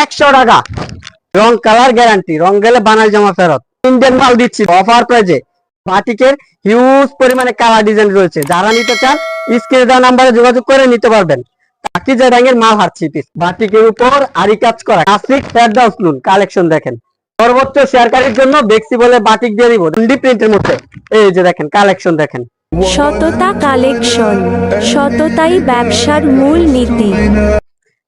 একশো টাকা। রং colour guarantee রং গেলে বানাল জামা ফেরত। ইন্ডিয়ান মাল দিচ্ছি অফার প্রাইজে বাটিকের হিউজ পরিমাণে কালার ডিজাইন রয়েছে। যারা নিতে চান, স্ক্রিনে দেওয়া নাম্বারে যোগাযোগ করে নিতে পারবেন। উসলুন কালেকশন জন্য বলে বাটিক দিয়ে কালেকশন দেখেন কালেকশন ব্যবসার মূল নীতি।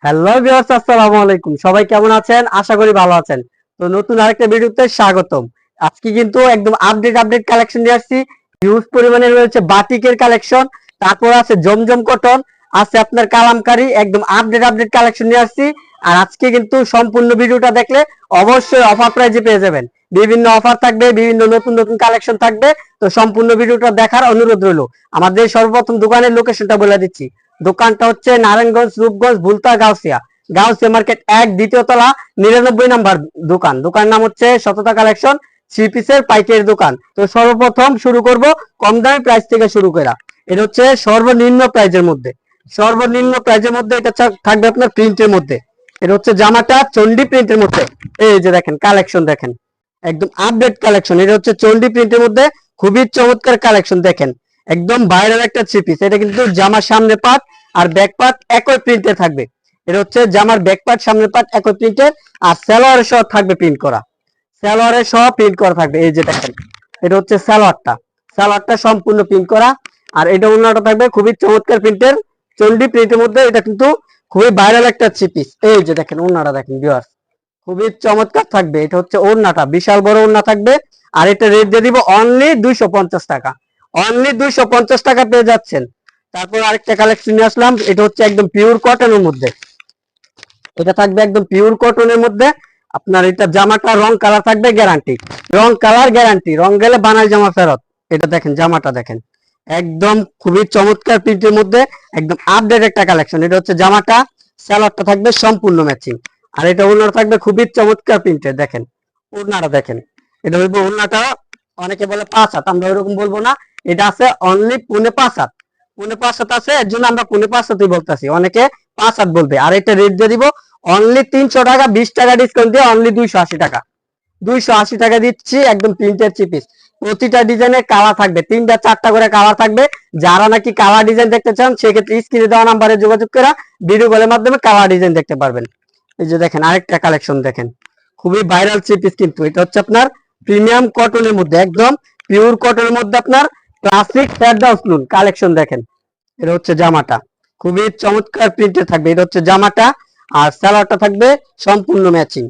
হ্যালো ভিউয়ার্স আসসালামু আলাইকুম। সবাই কেমন আছেন? আশা করি ভালো আছেন। তো নতুন আরেকটা ভিডিওতে স্বাগতম। আজকে কিন্তু একদম আপডেট আপডেট কালেকশন নিয়ে আসছি। হিউজ পরিমাণে রয়েছে বাটিকের কালেকশন তারপর আছে জমজম কটন আছে আপনার কালামকারি, একদম আপডেট আপডেট কালেকশন নিয়ে আসছি। আর আজকে কিন্তু সম্পূর্ণ ভিডিওটা দেখলে অবশ্যই অফার প্রাইজে পেয়ে যাবেন। বিভিন্ন অফার থাকবে, বিভিন্ন নতুন নতুন কালেকশন থাকবে। তো সম্পূর্ণ ভিডিওটা দেখার অনুরোধ রইল। আমাদের সর্বপ্রথম দোকানের লোকেশনটা বলে দিচ্ছি। দোকানটা হচ্ছে নারায়ণগঞ্জ, রূপগঞ্জ, ভুলতা, গাউসিয়া। গাউসিয়া মার্কেট এক, দ্বিতীয় তলা, নিরানব্বই নাম্বার দোকান। দোকান নাম হচ্ছে সততা কালেকশন, থ্রি পিসের পাইকারি দোকান। তো সর্বপ্রথম শুরু করব কম দামি প্রাইস থেকে শুরু করা। এটা হচ্ছে সর্বনিম্ন প্রাইজের মধ্যে। সর্বনিম্ন প্রাইজের মধ্যে এটা থাকবে আপনার প্রিন্টের মধ্যে। এটা হচ্ছে জামাটা চন্ডি প্রিন্টের মধ্যে। এই যে দেখেন, কালেকশন দেখেন। একদম আপডেট কালেকশন। এটা হচ্ছে চন্ডি প্রিন্টের মধ্যে। খুবই চমৎকার কালেকশন দেখেন। একদম ভাইরাল একটা থ্রি পিস এটা কিন্তু জামার সামনে পাট আর ব্যাক পার্ট একই প্রিন্টে থাকবে। এটা হচ্ছে জামার ব্যাক পার্ট সামনের পার্ট একই প্রিন্টের আর সালোয়ারের সহ থাকবে প্রিন্ট করা। সালোয়ারের সহ প্রিন্ট করা থাকবে। এই যে দেখেন, এটা হচ্ছে সালোয়ারটা। সালোয়ারটা সম্পূর্ণ প্রিন্ট করা। আর এটা অন্যটা থাকবে খুবই চমৎকার প্রিন্টের চন্ডি প্রিন্টের মধ্যে। এটা কিন্তু খুবই ভাইরাল একটা থ্রি পিস এই যে দেখেন, ওড়নাটা দেখেন ভিউয়ার্স খুবই চমৎকার থাকবে। এটা হচ্ছে ওড়নাটা, বিশাল বড় ওড়না থাকবে। আর এটা রেট দিয়ে দিব অনলি দুইশো পঞ্চাশ টাকা। অনলি দুইশো পঞ্চাশ টাকা পেয়ে যাচ্ছেন। তারপর আরেকটা কালেকশন নিয়ে আসলাম। এটা হচ্ছে একদম পিওর কটনের মধ্যে। এটা থাকবে একদম পিওর কটনের মধ্যে। আপনার এটা জামাটা রং কালার থাকবে গ্যারান্টি রং কালার গ্যারান্টি রং গেলে বানাই জামা ফেরত। এটা দেখেন, জামাটা দেখেন। একদম খুবই চমৎকার প্রিন্টের মধ্যে। একদম আপডেট একটা কালেকশন এটা হচ্ছে জামাটা। স্যালাডটা থাকবে সম্পূর্ণ ম্যাচিং আর এটা ওনার থাকবে খুবই চমৎকার প্রিন্টের দেখেন ওনারা দেখেন। এটা বলব ওনাটা অনেকে বলে পাঁচ হাত। আমরা ওরকম বলব না। এটা আছে অনলি পুনে পাঁচ হাত। পুনে পাঁচ হাত আছে, এর জন্য আমরা পুনে পাঁচ হাতই বলতেছি। অনেকে পাঁচ হাত বলবে। আর এটা রেট দিয়ে দিব অনলি তিনশো টাকা, বিশ টাকা ডিসকাউন্ট দিয়ে অনলি দুইশো আশি টাকা। দুইশো আশি টাকা দিচ্ছি একদম প্রিন্টের চিপিস প্রতিটা ডিজাইনের কালার থাকবে। তিনটা, চারটা করে কালার থাকবে। যারা নাকি কালার ডিজাইন দেখতে চান, সেক্ষেত্রে স্ক্রিনে দেওয়া নাম্বারে যোগাযোগ করে ভিডিও কলের মাধ্যমে কালার ডিজাইন দেখতে পারবেন। এই যে দেখেন, আরেকটা কালেকশন দেখেন। খুবই ভাইরাল চিপিস কিন্তু। এটা হচ্ছে আপনার প্রিমিয়াম কটনের মধ্যে, একদম পিওর কটনের মধ্যে আপনার ক্লাসিক ফেরদাউস লুন কালেকশন দেখেন। এটা হচ্ছে জামাটা। খুবই চমৎকার প্রিন্টে থাকবে। এটা হচ্ছে জামাটা আর স্যালাডটা থাকবে সম্পূর্ণ ম্যাচিং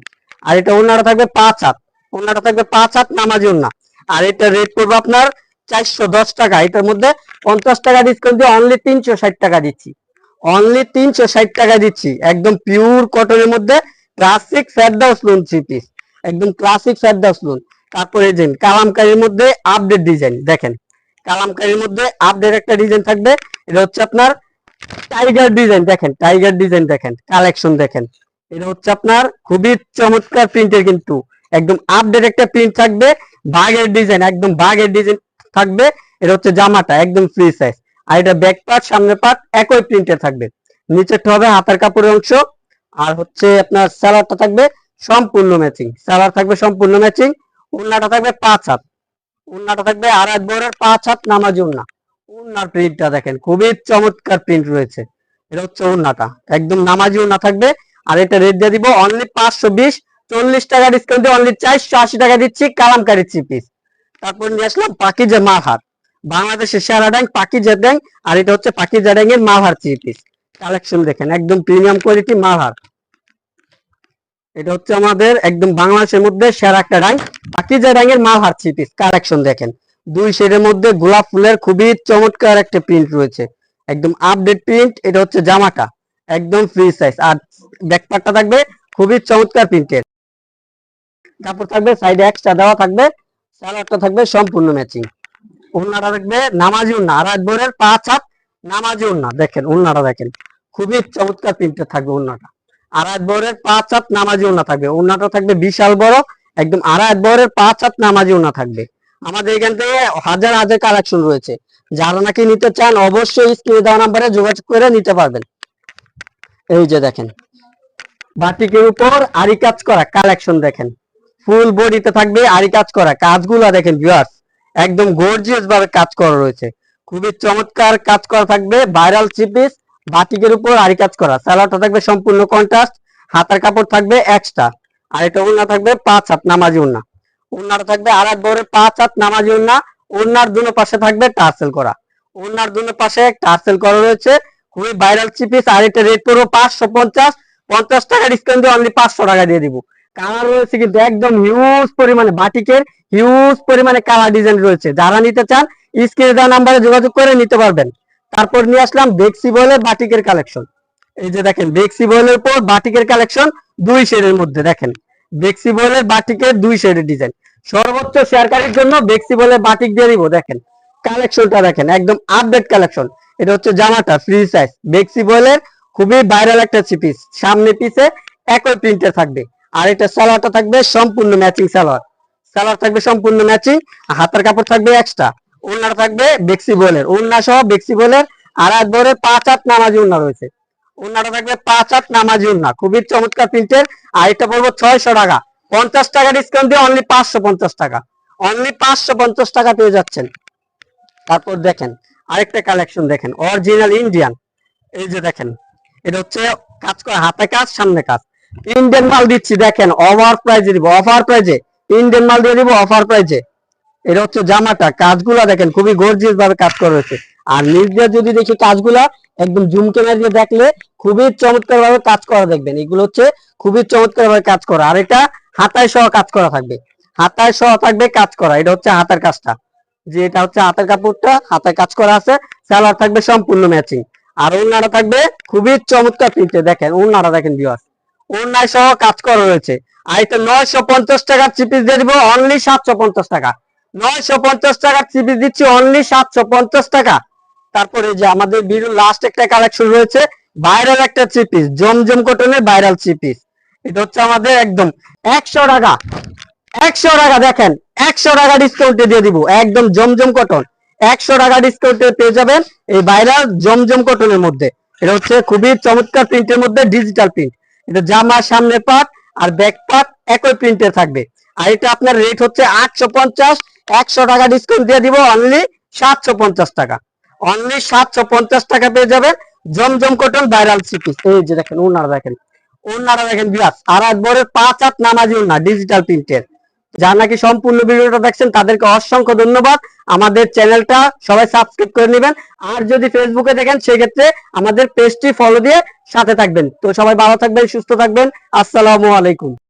আর এটা ওনাটা থাকবে পাঁচ হাত। ওনাটা থাকবে পাঁচ হাত নামাজি ওনা আর এটা রেট করব আপনার চারশো দশ টাকা। এটার মধ্যে পঞ্চাশ টাকা ডিসকাউন্ট দিয়ে অনলি তিনশো ষাট টাকা দিচ্ছি। অনলি তিনশো ষাট টাকা দিচ্ছি। একদম পিওর কটনের মধ্যে classic Ferdous lawn three piece একদম ক্লাসিক ফেরদাউস লোন তারপরে যে কালামকারীর মধ্যে আপডেট ডিজাইন দেখেন। কালামকারীর মধ্যে আপডেট একটা ডিজাইন থাকবে। এটা হচ্ছে আপনার টাইগার ডিজাইন দেখেন টাইগার ডিজাইন দেখেন কালেকশন দেখেন। এটা হচ্ছে আপনার খুবই চমৎকার প্রিন্টের কিন্তু। একদম আপডেট একটা প্রিন্ট থাকবে, বাঘের ডিজাইন একদম বাঘের ডিজাইন থাকবে। এটা হচ্ছে জামাটা, একদম ফ্রি সাইজ আর এটা ব্যাক পার্ট সামনের পার্ট একই প্রিন্টের থাকবে। নিচেরটা হবে হাতার কাপড়ের অংশ। আর হচ্ছে আপনার স্যালারটা থাকবে সম্পূর্ণ ম্যাচিং স্যালার থাকবে সম্পূর্ণ ম্যাচিং উন্নাটা থাকবে পাঁচ হাত। উন্নাটা থাকবে আর এক বড়ের পাঁচ হাত নামাজ উন্না। উন্নার প্রিন্টটা দেখেন, খুবই চমৎকার প্রিন্ট রয়েছে। এটা হচ্ছে উন্নাটা। একদম নামাজি উন্না থাকবে। আর এটা রেট দিয়ে দিব অনলি পাঁচশো বিশ, চল্লিশ টাকা ডিসকাউন্ট দিয়ে অনলি চারশো আশি টাকা দিচ্ছি কালামকারি থ্রি পিস তারপর নিয়ে আসলাম পাকিজা মাহার বাংলাদেশের সেরা ব্যাংক পাকিজা ব্যাংক আর এটা হচ্ছে পাকিজা এর মাহার থ্রি পিস কালেকশন দেখেন, একদম প্রিমিয়াম কোয়ালিটি মাহার এটা হচ্ছে আমাদের একদম বাংলাদেশের মধ্যে সেরা একটা র্যাঙ্ক পাকিজা রঙের মালহার থ্রি পিস কালেকশন দেখেন, দুই শেডের মধ্যে গোলাপ ফুলের খুবই চমৎকার একটা প্রিন্ট রয়েছে। একদম আপডেট প্রিন্ট এটা হচ্ছে জামাটা, একদম ফ্রি সাইজ আর ব্যাকপারটা থাকবে খুবই চমৎকার প্রিন্টের কাপড় থাকবে সাইডে এক্সট্রা দেওয়া থাকবে, সালোয়ারটা থাকবে সম্পূর্ণ ম্যাচিং ওড়নাটা থাকবে নামাজি ওড়না, আর একবারের পাঁচ হাত নামাজি ওড়না, দেখেন ওড়নাটা দেখেন, খুবই চমৎকার প্রিন্টের থাকবে ওড়নাটা। আর একবারের পাঁচ হাত নামাজি ওড়না থাকবে, ওড়নাটা থাকবে বিশাল বড় একদম আর একবারের পাঁচ হাত নামাজি ওড়না থাকবে। আমাদের এখান থেকে হাজার হাজার কালেকশন রয়েছে। যারা নাকি নিতে চান, অবশ্যই স্ক্রিনে দেওয়া নাম্বারে যোগাযোগ করে নিতে পারবেন। এই যে দেখেন, বাটিকের উপর আরি কাজ করা কালেকশন দেখেন। ফুল বডিতে থাকবে আরি কাজ করা। কাজগুলা দেখেন ভিউয়ার্স একদম গর্জিয়াস ভাবে কাজ করা রয়েছে। খুবই চমৎকার কাজ করা থাকবে ভাইরাল চিপিস বাটিকের উপর আরি কাজ করা। স্যালাডটা থাকবে সম্পূর্ণ কন্ট্রাস্ট হাতার কাপড় থাকবে এক্সট্রা আর এটা ওড়না থাকবে পাঁচ হাত, নামাজি ওড়না। ওড়নাটা থাকবে আর এক বড় পাঁচ হাত, নামাজি ওড়না। ওড়নার দুনো পাশে থাকবে টার্সেল করা। ওড়নার দুনো পাশে টার্সেল করা রয়েছে। খুবই ভাইরাল চিপিস আর এটা রেট পড়ব পাঁচশো পঞ্চাশ। পঞ্চাশ টাকা ডিসকাউন্ট দিয়ে অনলি পাঁচশো টাকা দিয়ে দিব। কালার রয়েছে কিন্তু একদম হিউজ পরিমাণে, বাটিকের হিউজ পরিমাণে কালার ডিজাইন রয়েছে। যারা নিতে চান স্ক্রিনে দেওয়া নাম্বারে যোগাযোগ করে নিতে পারবেন। তারপর নিয়ে আসলাম বেক্সি বলে বাটিকের কালেকশন এই যে দেখেন বেক্সি বয়েলের উপর বাটিকের কালেকশন দুই শেডের মধ্যে, দেখেন। বেক্সি বয়েলের বাটিকের দুই শেডের ডিজাইন সর্বোচ্চ শেয়ারকারীর জন্য বেক্সি বলে বাটিক দিয়ে দিব, দেখেন। কালেকশনটা দেখেন, একদম আপডেট কালেকশন এটা হচ্ছে জামাটা ফ্রি সাইজ বেক্সি বয়েলের খুবই ভাইরাল একটা চিপিস সামনে পিছে একই প্রিন্টে থাকবে। আর এটা সালোয়ারটা থাকবে সম্পূর্ণ ম্যাচিং সালোয়ার সালোয়ার থাকবে সম্পূর্ণ ম্যাচিং হাতের কাপড় থাকবে এক্সট্রা ওড়নাটা থাকবে বেক্সি বয়েলের ওড়না সহ বেক্সি বয়েলের আর এক বরে পাঁচ হাত নামাজি ওড়না রয়েছে। ওড়নাটা থাকবে পাঁচ আট নামাজি ওড়না খুবই চমৎকার প্রিন্টের আর এটা পড়ব ছয়শো টাকা। পঞ্চাশ টাকা ডিসকাউন্ট দিয়ে অনলি পাঁচশো পঞ্চাশ টাকা। অনলি পাঁচশো পঞ্চাশ টাকা পেয়ে যাচ্ছেন। তারপর দেখেন, আরেকটা কালেকশন দেখেন অরিজিনাল ইন্ডিয়ান এই যে দেখেন, এটা হচ্ছে কাজ করে, হাতে কাজ, সামনে কাজ। ইন্ডিয়ান মাল দিচ্ছি, দেখেন অফার প্রাইজে দিব অফার প্রাইজে ইন্ডিয়ান মাল দিয়ে দিব অফার প্রাইজে এটা হচ্ছে জামাটা, কাজগুলা দেখেন, খুবই গর্জিয়াস ভাবে কাজ করা হয়েছে। আর দিয়ে যদি দেখি কাজগুলা, একদম জুম ক্যামেরা দিয়ে দেখলে খুবই চমৎকার ভাবে কাজ করা দেখবেন। এগুলো হচ্ছে খুবই চমৎকার ভাবে কাজ করা। আর এটা হাতায় সহ কাজ করা থাকবে। হাতায় সহ থাকবে কাজ করা। এটা হচ্ছে হাতার কাজটা। যে এটা হচ্ছে হাতের কাপড়টা, হাতায় কাজ করা আছে, সালোয়ার থাকবে সম্পূর্ণ ম্যাচিং আর ওড়নাটা থাকবে খুবই চমৎকার প্রিন্টে দেখেন, ওড়নাটা দেখেন ভিউয়ার্স ওড়নায় সহ কাজ করা রয়েছে। আর এটা নয়শো পঞ্চাশ টাকার চিপিস দিয়ে দিব অনলি সাতশো পঞ্চাশ টাকা। নয়শো পঞ্চাশ টাকার চিপিস দিচ্ছি অনলি সাতশো পঞ্চাশ টাকা। তারপরে যে আমাদের বিরু লাস্ট একটা কালেকশন রয়েছে ভাইরাল একটা থ্রি চিপিস জমজম কটনের ভাইরাল চিপিস এটা হচ্ছে আমাদের একদম একশো টাকা একশো টাকা দেখেন, একশো টাকা ডিসকাউন্টে দিয়ে দিব, একদম জমজম কটন একশো টাকা ডিসকাউন্টে পেয়ে যাবেন এই ভাইরাল জমজম কটনের মধ্যে। এটা হচ্ছে খুবই চমৎকার প্রিন্টের মধ্যে ডিজিটাল প্রিন্ট এটা জামার সামনের পাট আর ব্যাক পার্ট একই প্রিন্টে থাকবে। আর এটা আপনার রেট হচ্ছে আটশো পঞ্চাশ, একশো টাকা ডিসকাউন্ট দিয়ে দিব অনলি সাতশো পঞ্চাশ টাকা। অনলি সাতশো পঞ্চাশ টাকা পেয়ে যাবেন জমজম কটন ভাইরাল সিপিস এই যে দেখেন ওনারা দেখেন। ওনারা দেখেন বিরাট আর একবারের পাঁচ হাত নামাজি ওনা ডিজিটাল প্রিন্টের যারা নাকি সম্পূর্ণ ভিডিওটা দেখছেন, তাদেরকে অসংখ্য ধন্যবাদ। আমাদের চ্যানেলটা সবাই সাবস্ক্রাইব করে নেবেন। আর যদি ফেসবুকে দেখেন, সেক্ষেত্রে আমাদের পেজটি ফলো দিয়ে সাথে থাকবেন। তো সবাই ভালো থাকবেন, সুস্থ থাকবেন। আসসালামু আলাইকুম।